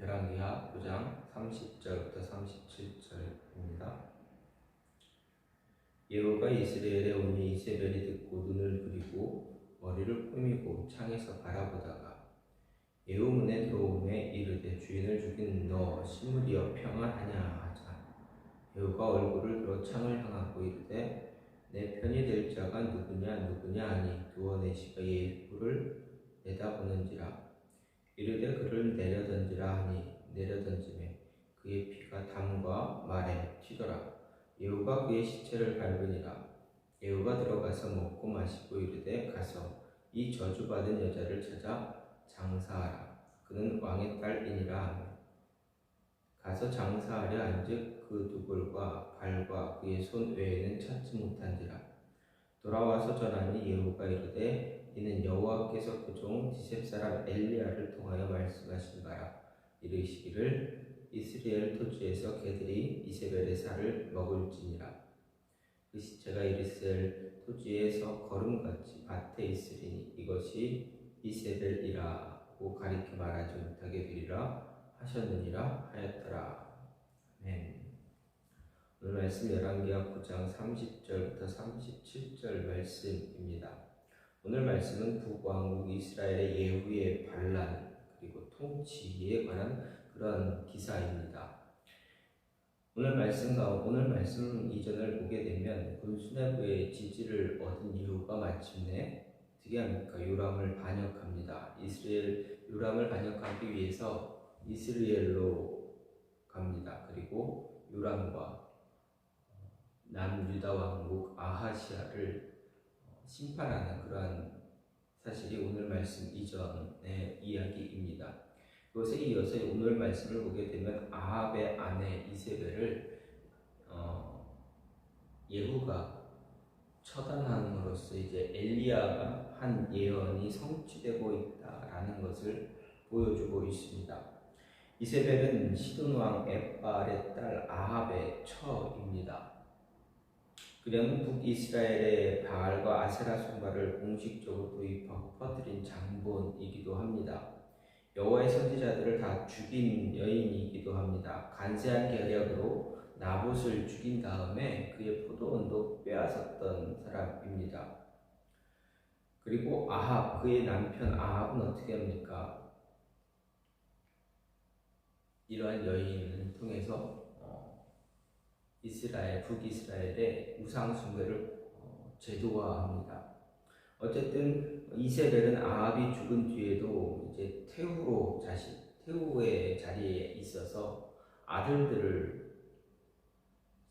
열왕기하 9장 30절부터 37절입니다. 예후가 이스라엘에 오니 이세벨이 듣고 눈을 그리고 머리를 꾸미고 창에서 바라보다가 예후 문에 들어오매 이르되 주인을 죽인 너 신물이여 평안하냐 하자 예후가 얼굴을 들어 창을 향하고 이르되 내 편이 될 자가 누구냐 누구냐 하니 두어 내시가 예후를 내다보는지라 이르되 그를 내려던지라 하니 내려던짐에 그의 피가 담과 말에 튀더라. 예후가 그의 시체를 밟으니라. 예후가 들어가서 먹고 마시고 이르되 가서 이 저주받은 여자를 찾아 장사하라. 그는 왕의 딸이니라 하며. 가서 장사하려 한즉 그 두골과 발과 그의 손 외에는 찾지 못한지라. 돌아와서 전하니 예후가 이르되 이는 여호와께서 그종 디셉 사람 엘리야를 통하여 말씀하신 바라. 이르시기를 이스라엘 토지에서 개들이 이세벨의 살을 먹을지니라. 그 시체가 이스라엘 토지에서 걸음같이 밭에 있으리니 이것이 이세벨이라고 가리켜 말하지 못하게 되리라 하셨느니라 하였더라. 아멘. 오늘 말씀 열왕기하 9장 30절부터 37절 말씀입니다. 오늘 말씀은 북왕국 이스라엘의 예후의 반란 그리고 통치에 관한 그런 기사입니다. 오늘 말씀과 오늘 말씀 이전을 보게 되면 군수네부의 지지를 얻은 이유가 마침내 어떻게 합니까? 요람을 반역합니다. 이스라엘 요람을 반역하기 위해서 이스라엘로 갑니다. 그리고 요람과 남유다 왕국 아하시아를 심판하는 그러한 사실이 오늘 말씀 이전의 이야기입니다. 그것에 이어서 오늘 말씀을 보게 되면 아합의 아내 이세벨을 어, 예후가 처단함으로써 이제 엘리야가 한 예언이 성취되고 있다라는 것을 보여주고 있습니다. 이세벨은 시돈 왕 에발의 딸 아합의 처입니다. 그녀는 북이스라엘의 바알과 아세라 숭발을 공식적으로 도입하고 퍼뜨린 장본이기도 합니다. 여호와의 선지자들을 다 죽인 여인이기도 합니다. 간세한 계략으로 나봇을 죽인 다음에 그의 포도원도 빼앗았던 사람입니다. 그리고 아합 그의 남편 아합은 어떻게 합니까? 이러한 여인을 통해서 이스라엘 북이스라엘의 우상 숭배를 제도화합니다. 어쨌든 이세벨은 아합이 죽은 뒤에도 이제 태후로 자신 태후의 자리에 있어서 아들들을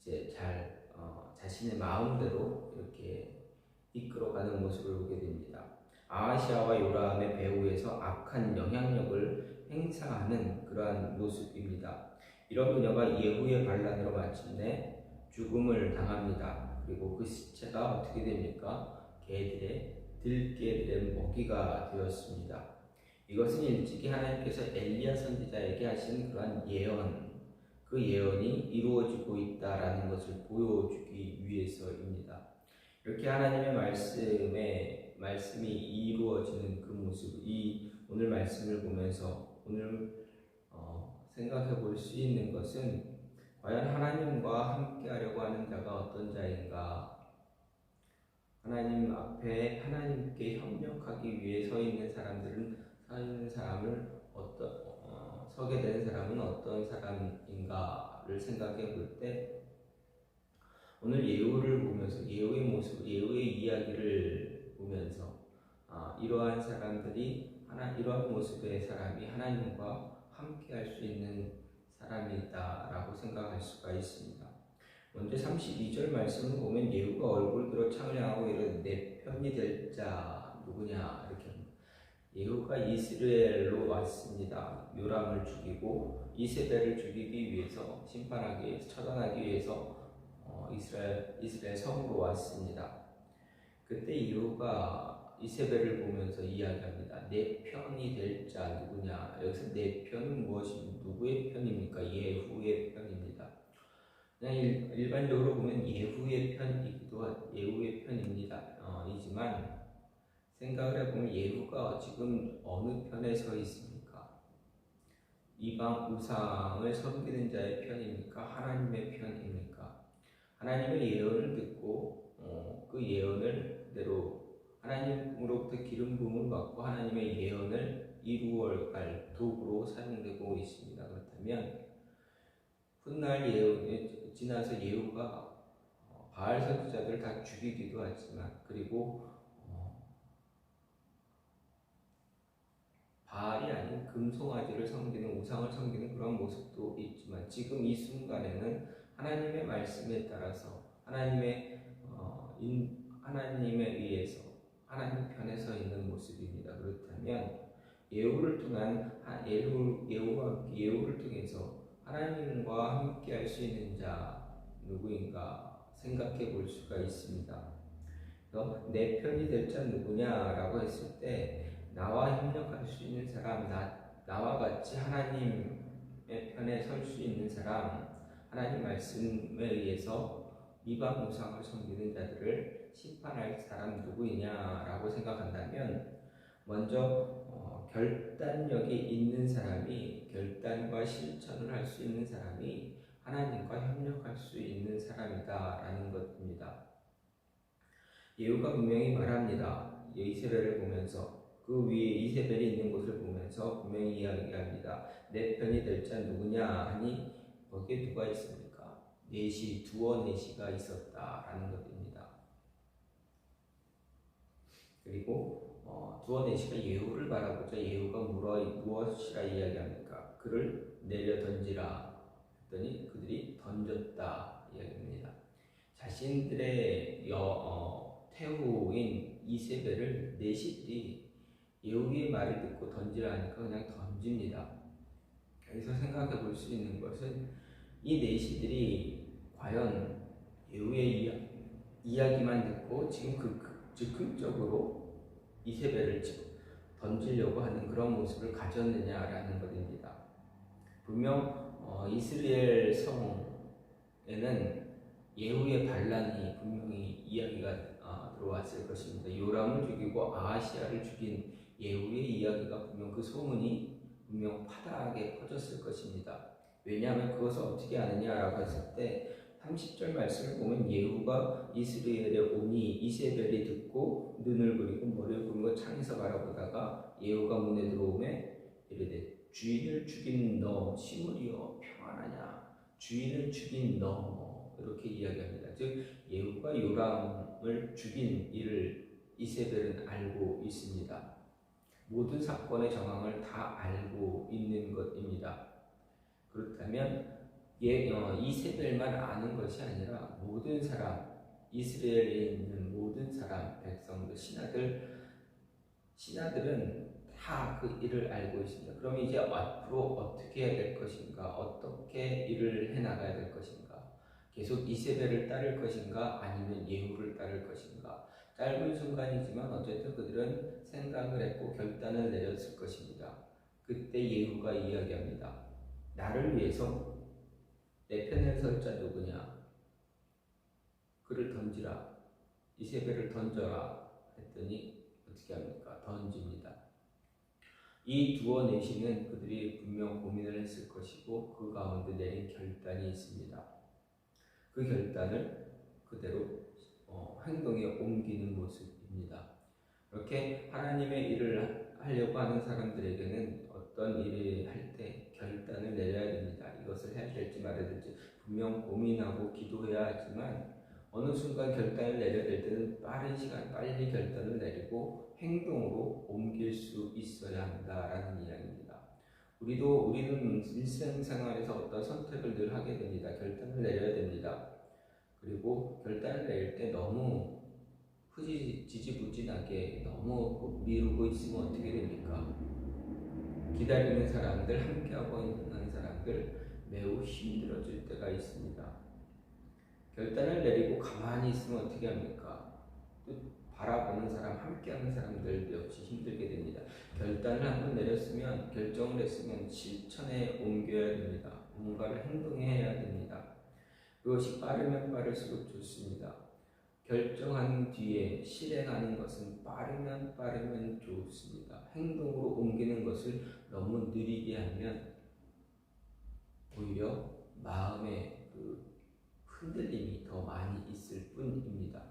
이제 잘 어, 자신의 마음대로 이렇게 이끌어가는 모습을 보게 됩니다. 아하시아와 요람의 배후에서 악한 영향력을 행사하는 그러한 모습입니다. 이런 그녀가 예후의 반란으로 마침내 죽음을 당합니다. 그리고 그 시체가 어떻게 됩니까? 개들의 들개들의 먹이가 되었습니다. 이것은 일찍이 하나님께서 엘리야 선지자에게 하신 그러한 예언, 그 예언이 이루어지고 있다라는 것을 보여주기 위해서입니다. 이렇게 하나님의 말씀에 말씀이 이루어지는 그 모습, 이 오늘 말씀을 보면서 오늘 생각해 볼 수 있는 것은 과연 하나님과 함께 하려고 하는 자가 어떤 자인가? 하나님 앞에 하나님께 협력하기 위해 서 있는 사람들은 서 있는 사람을 어떤 어, 서게 된 사람은 어떤 사람인가를 생각해 볼 때 오늘 예우를 보면서 예우의 모습, 예우의 이야기를 보면서 아, 이러한 사람들이 하나 이러한 모습의 사람이 하나님과 함께 할 수 있는 사람이다 라고 생각할 수가 있습니다. 먼저 32절 말씀을 보면 예후가 얼굴 들어 창을 향하고 이르되 내 편이 될 자 누구냐 이렇게 예후가 이스라엘로 왔습니다. 요람을 죽이고 이세벨을 죽이기 위해서 심판하기 위해서 처단하기 위해서 어, 이스라엘 이스라엘 성으로 왔습니다. 그때 예후가 이세벨을 보면서 이야기합니다. 내 편이 될 자 누구냐? 여기서 내 편은 무엇입니까? 누구의 편입니까? 예후의 편입니다. 그냥 일, 반적으로 보면 예후의 편이기도 예후의 편입니다. 어, 이지만 생각을 해보면 예후가 지금 어느 편에 서 있습니까? 이방 우상을 섬기는 자의 편입니까? 하나님의 편입니까? 하나님의 예언을 듣고 어, 그 예언을 그대로 하나님으로부터 기름 부음을 받고 하나님의 예언을 이루어 갈 도구로 사용되고 있습니다. 그렇다면 훗날 예후 지나서 예후가 어, 바알 선지자들을 다 죽이기도 하지만 그리고 어, 바알이 아닌 금송아지를 섬기는 우상을 섬기는 그런 모습도 있지만 지금 이 순간에는 하나님의 말씀에 따라서 하나님의 어, 인, 하나님에 의해서 하나님 편에 서 있는 모습입니다. 그렇다면 예후를 통한 예후 예후와 예후를 통해서 하나님과 함께 할 수 있는 자 누구인가 생각해 볼 수가 있습니다. 내 편이 될 자 누구냐라고 했을 때 나와 협력할 수 있는 사람, 나, 나와 같이 하나님의 편에 설 수 있는 사람, 하나님 말씀에 의해서 이방 우상을 섬기는 자들을 심판할 사람 누구이냐라고 생각한다면 먼저 어, 결단력이 있는 사람이 결단과 실천을 할 수 있는 사람이 하나님과 협력할 수 있는 사람이다라는 것입니다. 예후가 분명히 말합니다. 이세벨을 보면서 그 위에 이세벨이 있는 곳을 보면서 분명히 이야기합니다. 내 편이 될 자 누구냐 하니 거기에 누가 있습니까? 넷이 두어 넷이가 있었다라는 것입니다. 그리고 어, 두어 넷이가 예후를 바라보자 예후가 무엇이라 이야기합니까? 그를 내려 던지라 했더니 그들이 던졌다 이야기합니다. 자신들의 여, 어, 태후인 이세벨을 내시들이 예후의 말을 듣고 던지라 하니까 그냥 던집니다. 여기서 생각해 볼 수 있는 것은 이 내시들이 과연 예후의 이야, 이야 기만 듣고 지금 그, 그 즉흥적으로 이세벨을 던지려고 하는 그런 모습을 가졌느냐라는 것입니다. 분명 어, 이스라엘 성에는 예후의 반란이 분명히 이야기가 어, 들어왔을 것입니다. 요람을 죽이고 아하시아를 죽인 예후의 이야기가 분명 그 소문이 분명 파다하게 퍼졌을 것입니다. 왜냐하면 그것을 어떻게 아느냐라고 했을 때 30절 말씀을 보면 예후가 이스라엘의 오니 이세벨이 듣고 눈을 그리고 머리를 굽고 창에서 바라보다가 예후가 문에 들어오매 이르되 주인을 죽인 너 시므리여 평안하냐 주인을 죽인 너 이렇게 이야기합니다. 즉 예후가 요람을 죽인 일을 이세벨은 알고 있습니다. 모든 사건의 정황을 다 알고 있는 것입니다. 그렇다면 예, 어, 이세벨만 아는 것이 아니라 모든 사람, 이스라엘에 있는 모든 사람, 백성들, 신하들, 신하들은 다 그 일을 알고 있습니다. 그럼 이제 앞으로 어떻게 해야 될 것인가, 어떻게 일을 해 나가야 될 것인가, 계속 이세벨을 따를 것인가, 아니면 예후를 따를 것인가. 짧은 순간이지만 어쨌든 그들은 생각을 했고 결단을 내렸을 것입니다. 그때 예후가 이야기합니다. 나를 위해서 내 편에 설자 누구냐? 그를 던지라. 이세벨을 던져라. 했더니 어떻게 합니까? 던집니다. 이 두어 내시는 그들이 분명 고민을 했을 것이고 그 가운데 내린 결단이 있습니다. 그 결단을 그대로 어, 행동에 옮기는 모습입니다. 이렇게 하나님의 일을 하려고 하는 사람들에게는 어떤 일을 할 때 결단을 내려야 됩니다. 이것을 해야 될지 말아야 될지 분명 고민하고 기도해야 하지만 어느 순간 결단을 내려야 될 때는 빠른 시간 빨리 결단을 내리고 행동으로 옮길 수 있어야 한다라는 이야기입니다. 우리도 우리는 일생 생활에서 어떤 선택을 늘 하게 됩니다. 결단을 내려야 됩니다. 그리고 결단을 내릴 때 너무 흐지지부진하게 너무 미루고 있으면 어떻게 됩니까? 기다리는 사람들, 함께하고 있는 사람들 매우 힘들어질 때가 있습니다. 결단을 내리고 가만히 있으면 어떻게 합니까? 또 바라보는 사람, 함께하는 사람들 역시 힘들게 됩니다. 결단을 한번 내렸으면, 결정을 했으면 실천에 옮겨야 됩니다. 뭔가를 행동해야 됩니다. 그것이 빠르면 빠를수록 좋습니다. 결정한 뒤에 실행하는 것은 빠르면 빠르면 좋습니다. 행동으로 옮기는 것을 너무 느리게 하면 오히려 마음의 그 흔들림이 더 많이 있을 뿐입니다.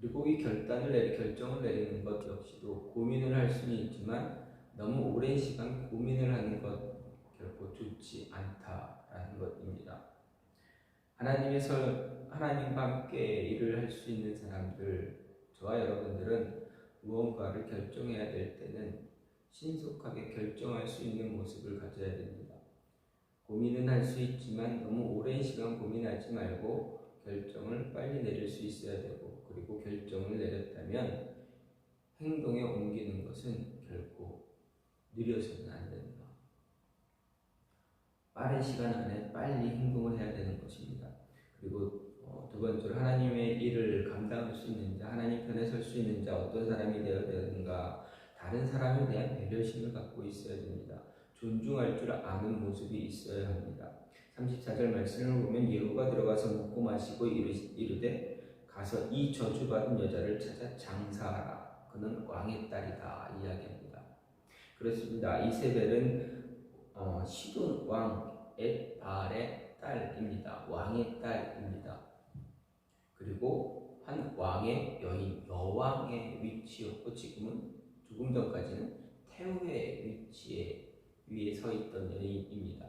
그리고 이 결단을 내리 결정을 내리는 것 역시도 고민을 할 수는 있지만 너무 오랜 시간 고민을 하는 것 결코 좋지 않다라는 것입니다. 하나님의 설 하나님과 함께 일을 할 수 있는 사람들 저와 여러분들은 무언가를 결정해야 될 때는 신속하게 결정할 수 있는 모습을 가져야 됩니다. 고민은 할 수 있지만 너무 오랜 시간 고민하지 말고 결정을 빨리 내릴 수 있어야 되고 그리고 결정을 내렸다면 행동에 옮기는 것은 결코 느려서는 안 됩니다. 빠른 시간 안에 빨리 행동을 해야 되는 것입니다. 그리고 어, 두 번째로 하나님의 일을 감당할 수 있는 자, 하나님 편에 설 수 있는 자, 어떤 사람이 되어야 되는가, 다른 사람에 대한 배려심을 갖고 있어야 됩니다. 존중할 줄 아는 모습이 있어야 합니다. 34절 말씀을 보면 예후가 들어가서 먹고 마시고 이르되 가서 이 저주받은 여자를 찾아 장사하라. 그는 왕의 딸이다 이야기합니다. 그렇습니다. 이세벨은 어, 시돈 왕 에발의 딸입니다. 왕의 딸입니다. 그리고 한 왕의 여인 여왕의 위치였고 지금은 조금 전까지는 태후의 위치에 위에 서 있던 여인입니다.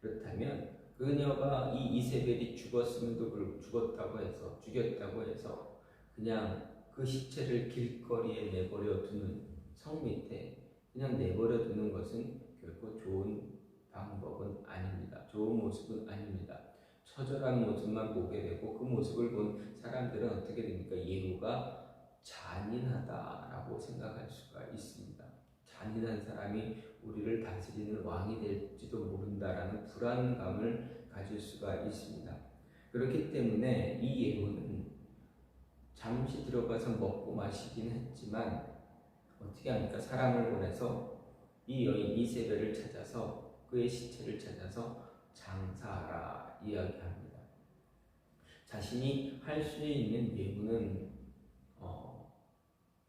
그렇다면 그녀가 이 이세벨이 죽었음에도 불구하고 죽었다고 해서 죽였다고 해서 그냥 그 시체를 길거리에 내버려 두는 성 밑에 그냥 내버려 두는 것은 결코 좋은 방법은 아닙니다. 좋은 모습은 아닙니다. 처절한 모습만 보게 되고 그 모습을 본 사람들은 어떻게 됩니까? 예후가 잔인하다라고 생각할 수가 있습니다. 잔인한 사람이 우리를 다스리는 왕이 될지도 모른다라는 불안감을 가질 수가 있습니다. 그렇기 때문에 이 예후는 잠시 들어가서 먹고 마시긴 했지만 어떻게 하니까 사람을 보내서 이 여인 이세벨을 찾아서 그의 시체를 찾아서 장사하라 이야기합니다. 자신이 할 수 있는 예후는 어,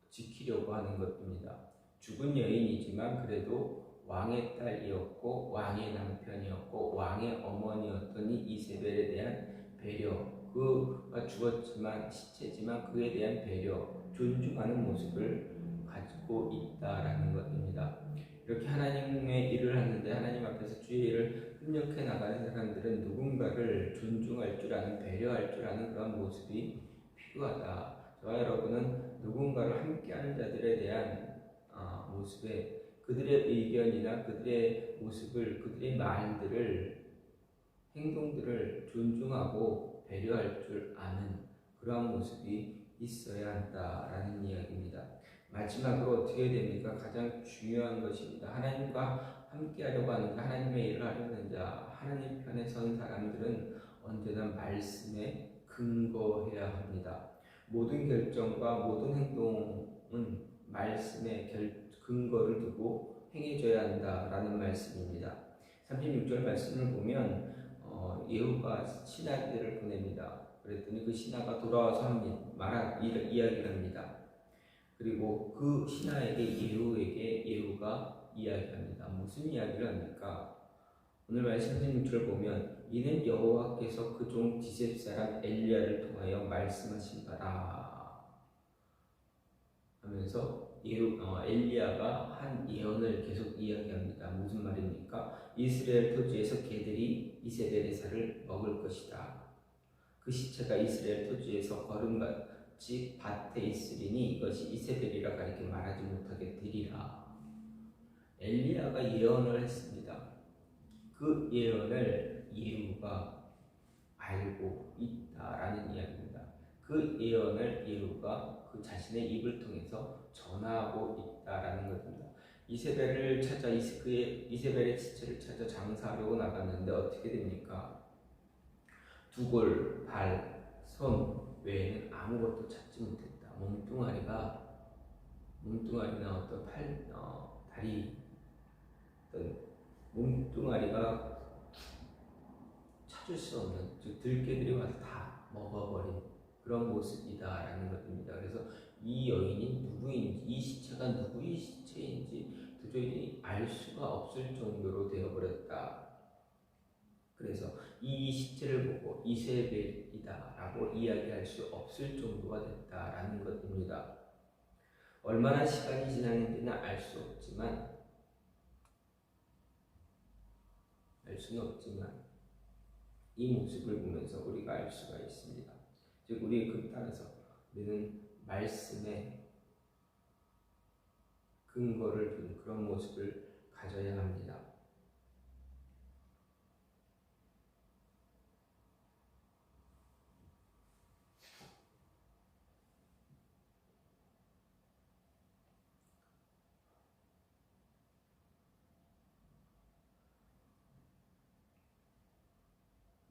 지키려고 하는 것입니다. 죽은 여인이지만 그래도 왕의 딸이었고 왕의 남편이었고 왕의 어머니였던 이 이세벨에 대한 배려 그가 죽었지만 시체지만 그에 대한 배려 존중하는 모습을 가지고 있다라는 것입니다. 이렇게 하나님의 일을 하는데 하나님 앞에서 주의 일을 협력해 나가는 사람들은 누군가를 존중할 줄 아는 배려할 줄 아는 그런 모습이 필요하다. 저와 여러분은 누군가를 함께하는 자들에 대한 어, 모습에 그들의 의견이나 그들의 모습을 그들의 말들을 행동들을 존중하고 배려할 줄 아는 그러한 모습이 있어야 한다라는 이야기입니다. 마지막으로 어떻게 됩니까? 가장 중요한 것입니다. 하나님과 함께 하려고 하는 자, 하나님의 일을 하려는 자, 하나님 편에 선 사람들은 언제나 말씀에 근거해야 합니다. 모든 결정과 모든 행동은 말씀에 결, 근거를 두고 행해져야 한다라는 말씀입니다. 36절 말씀을 보면 어, 예후가 신하들을 보냅니다. 그랬더니 그 신하가 돌아와서. 말한 이야기를 합니다. 그리고 그 신하에게 예후에게 예후가 이야기합니다. 무슨 이야기를 합니까? 오늘 말씀 16절 보면 이는 여호와께서 그 종 디셉 사람 엘리야를 통하여 말씀하신 바라 하면서 어, 엘리야가 한 예언을 계속 이야기합니다. 무슨 말입니까? 이스라엘 토지에서 개들이 이세벨의 살을 먹을 것이다. 그 시체가 이스라엘 토지에서 걸음과 즉 밭에 있으리니 이것이 이세벨이라 가리켜 말하지 못하게 되리라. 엘리야가 예언을 했습니다. 그 예언을 예후가 알고 있다라는 이야기입니다. 그 예언을 예후가 그 자신의 입을 통해서 전하고 있다라는 것입니다. 이세벨을 찾아 그의 이세벨의 지체를 찾아 장사하려고 나갔는데 어떻게 됩니까? 두골, 발, 손, 외에는 아무것도 찾지 못했다. 몸뚱아리가 몸뚱아리나 어떤 팔, 어, 다리, 어떤 몸뚱아리가 찾을 수 없는 즉 들개들이 와서 다 먹어버린 그런 모습이다라는 것입니다. 그래서 이 여인이 누구인지 이 시체가 누구의 시체인지 도저히 알 수가 없을 정도로 되어버렸다. 그래서 이 시체를 보고 이세벨이다라고 이야기할 수 없을 정도가 됐다라는 것입니다. 얼마나 시간이 지났는지는 알 수 없지만 알 수는 없지만 이 모습을 보면서 우리가 알 수가 있습니다. 즉 우리의 그 따라서 우리는 말씀에 근거를 둔 그런 모습을 가져야 합니다.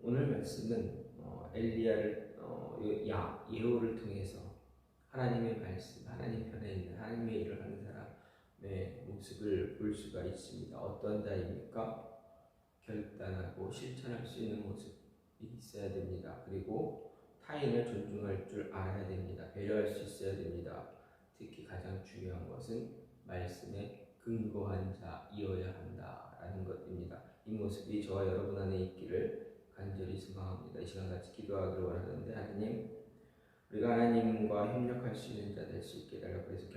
오늘 말씀은 어, 엘리야를 어, 야, 예후를 통해서 하나님의 말씀, 하나님 편에 있는 하나님의 일을 하는 사람의 모습을 볼 수가 있습니다. 어떤 자입니까? 결단하고 실천할 수 있는 모습이 있어야 됩니다. 그리고 타인을 존중할 줄 알아야 됩니다. 배려할 수 있어야 됩니다. 특히 가장 중요한 것은 말씀에 근거한 자이어야 한다라는 것입니다. 이 모습이 저와 여러분 안에 있기를 간절히 소망합니다. 이 시간 같이 기도하기를 원하는데 하나님 우리가 하나님과 협력할 수 있는 자 될 수 있게 달라고 해서